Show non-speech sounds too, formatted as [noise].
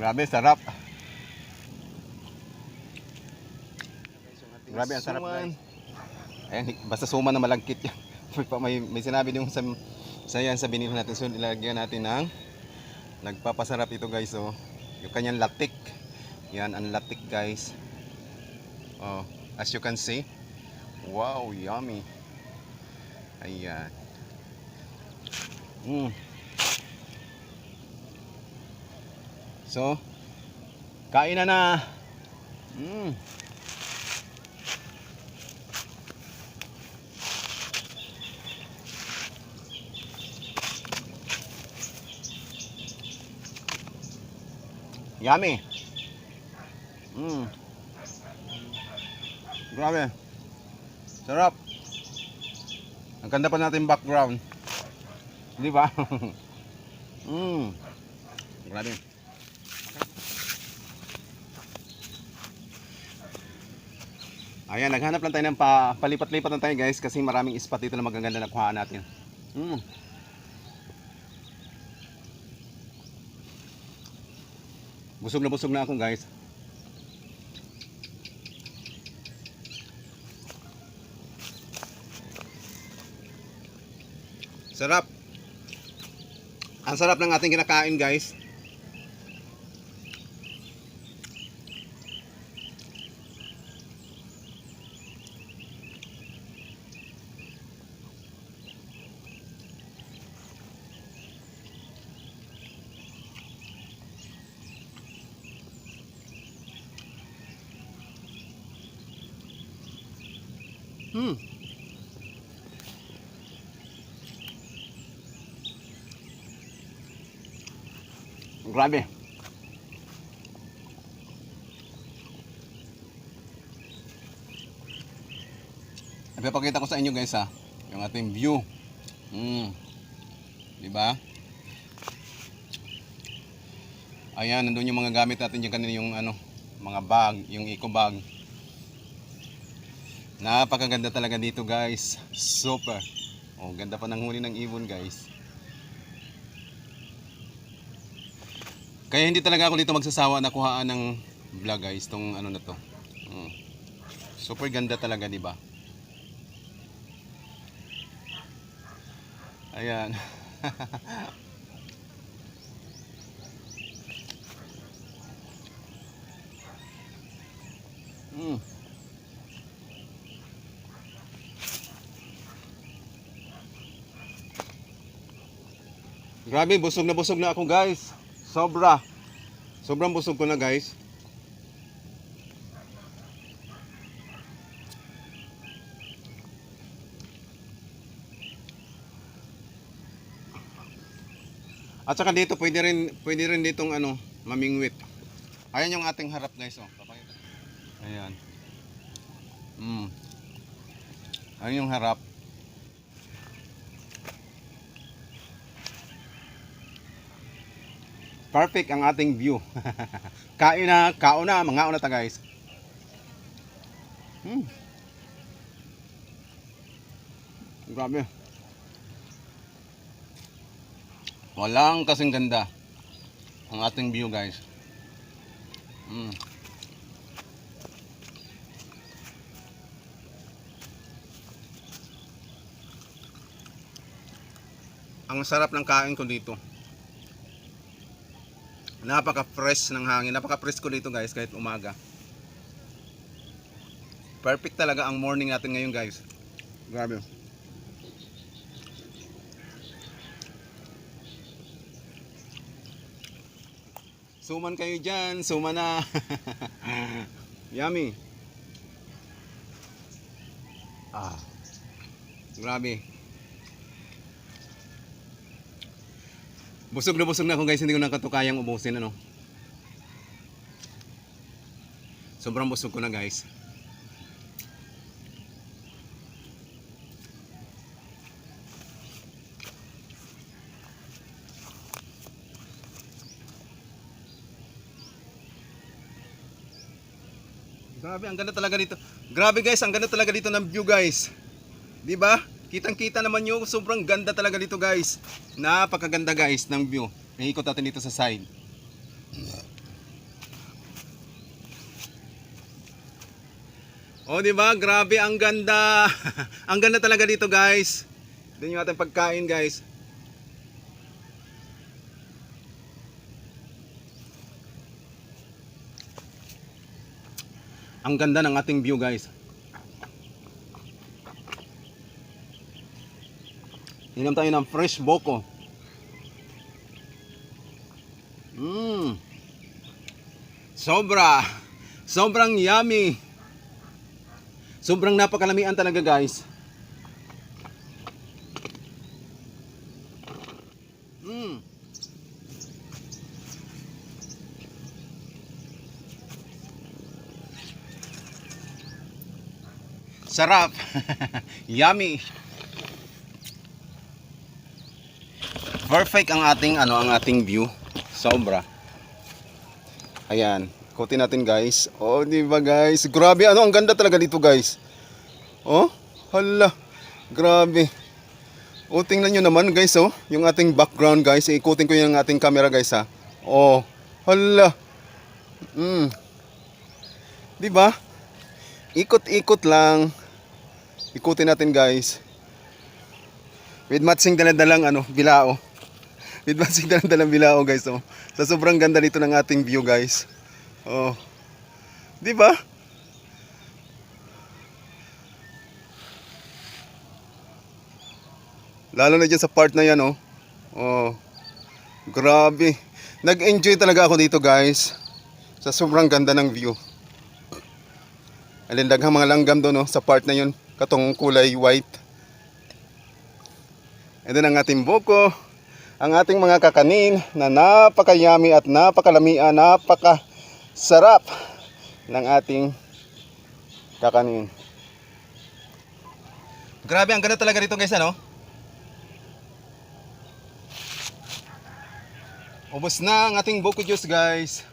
Grabe, sarap. Grabe, ang sarap guys. Ayan, basta suman na malagkit yan. [laughs] May, may, sinabi din sa, sa yan sa binili natin. So, ilagyan natin ng nagpapasarap ito guys. So, yung kanyang latik. Yan, ang latik guys. Oh, as you can see. Wow, yummy. Ayan. Mm. So, kain na na. Mm. Yummy. Mm. Grabe. Sarap. Ang ganda pa natin background. Di ba? [laughs] mm. Grabe. Ayan, naghanap lang tayo ng pa, palipat-lipat lang tayo guys kasi maraming spot dito na magaganda na kuhaan natin. Mm. Busog na busog na ako guys. Sarap. Ang sarap ng ating kinakain guys. Hmm. Grabe. Ipapakita ko sa inyo guys ha, yung ating view. Mm. 'Di ba? Ayan, nandun yung mga gamit natin yung kanina yung ano, mga bag, yung eco bag. Napakaganda talaga dito guys. Super. Oh, ganda pa ng huli ng ibon guys. Kaya hindi talaga ako dito magsasawa na kuhaan ng vlog guys, tong ano na to. Mm. Super ganda talaga, di ba? Ayan. [laughs] mm. Grabe, busog na busog na ako guys. Sobra. Sobrang busog ko na guys. At saka dito pwede rin pwede rin ditong ano, mamingwit. Ayan yung ating harap guys oh. Papakita. Ayan. Mm. Ayan yung harap. Perfect ang ating view. [laughs] Kain na, kaon na, mga na ta guys. Hmm. Grabe. Walang kasing ganda ang ating view guys. Hmm. Ang sarap ng kain ko dito. Napaka-fresh ng hangin. Napaka-fresh ko dito guys kahit umaga. Perfect talaga ang morning natin ngayon guys. Grabe. Suman kayo dyan. Suman na. [laughs] Yummy. Ah. Grabe. Busog na busog na ako guys, hindi ko na katukayang ubusin ano. Sobrang busog ko na guys. Grabe, ang ganda talaga dito. Grabe guys, ang ganda talaga dito ng view guys. 'Di ba? Kitang-kita naman yung sobrang ganda talaga dito guys. Napakaganda guys ng view. Naikot natin dito sa side. O oh, di ba? Grabe ang ganda. [laughs] ang ganda talaga dito guys. Doon yung ating pagkain guys. Ang ganda ng ating view guys. Inom tayo ng fresh boko. Mmm. Sobra. Sobrang yummy. Sobrang napakalamian talaga guys. Mm. Sarap. [laughs] yummy. Perfect ang ating ano ang ating view. Sobra. Ayan. Ikutin natin guys. Oh, di ba guys? Grabe ano, ang ganda talaga dito guys. Oh, hala. Grabe. Oh, tingnan nyo naman guys oh. Yung ating background guys. Ikutin ko yung ating camera guys ha. Oh, hala. Mm. Di ba? Ikot-ikot lang. Ikutin natin guys. With matching daladalang ano, bilao. With matching daladalang bilao guys oh. Sa sobrang ganda dito ng ating view guys. Oh. 'Di ba? Lalo na dyan sa part na yan, oh. Oh. Grabe. Nag-enjoy talaga ako dito, guys. Sa sobrang ganda ng view. Alin daghang mga langgam doon, oh, sa part na yun. Katong kulay white. And then ang ating buko. Ang ating mga kakanin na napakayami at napakalamian, napakasarap ng ating kakanin. Grabe, ang ganda talaga dito guys, ano? Ubos na ang ating buko juice guys.